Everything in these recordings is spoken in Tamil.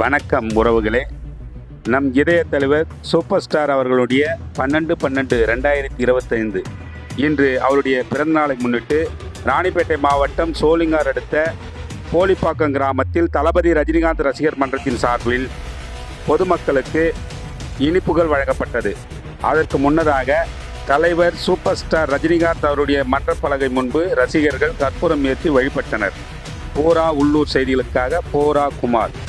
வணக்கம் உறவுகளே. நம் இதய தலைவர் சூப்பர் ஸ்டார் அவர்களுடைய பன்னெண்டு பன்னெண்டு ரெண்டாயிரத்தி இருபத்தைந்து. இன்று அவருடைய பிறந்தநாளை முன்னிட்டு ராணிப்பேட்டை மாவட்டம் சோளிங்கார் அடுத்த போலிப்பாக்கம் கிராமத்தில் தளபதி ரஜினிகாந்த் ரசிகர் மன்றத்தின் சார்பில் பொதுமக்களுக்கு இனிப்புகள் வழங்கப்பட்டது. அதற்கு முன்னதாக தலைவர் சூப்பர் ஸ்டார் ரஜினிகாந்த் அவருடைய மன்றப்பலகை முன்பு ரசிகர்கள் கற்பூரம் ஏற்றி வழிபட்டனர். போரா உள்ளூர் செய்திகளுக்காக Bora Kumar.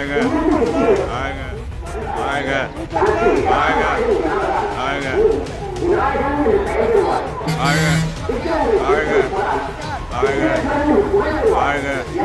Aga. Aga. Aga. Aga. Aga. Aga. Aga. Aga. Aga. Aga.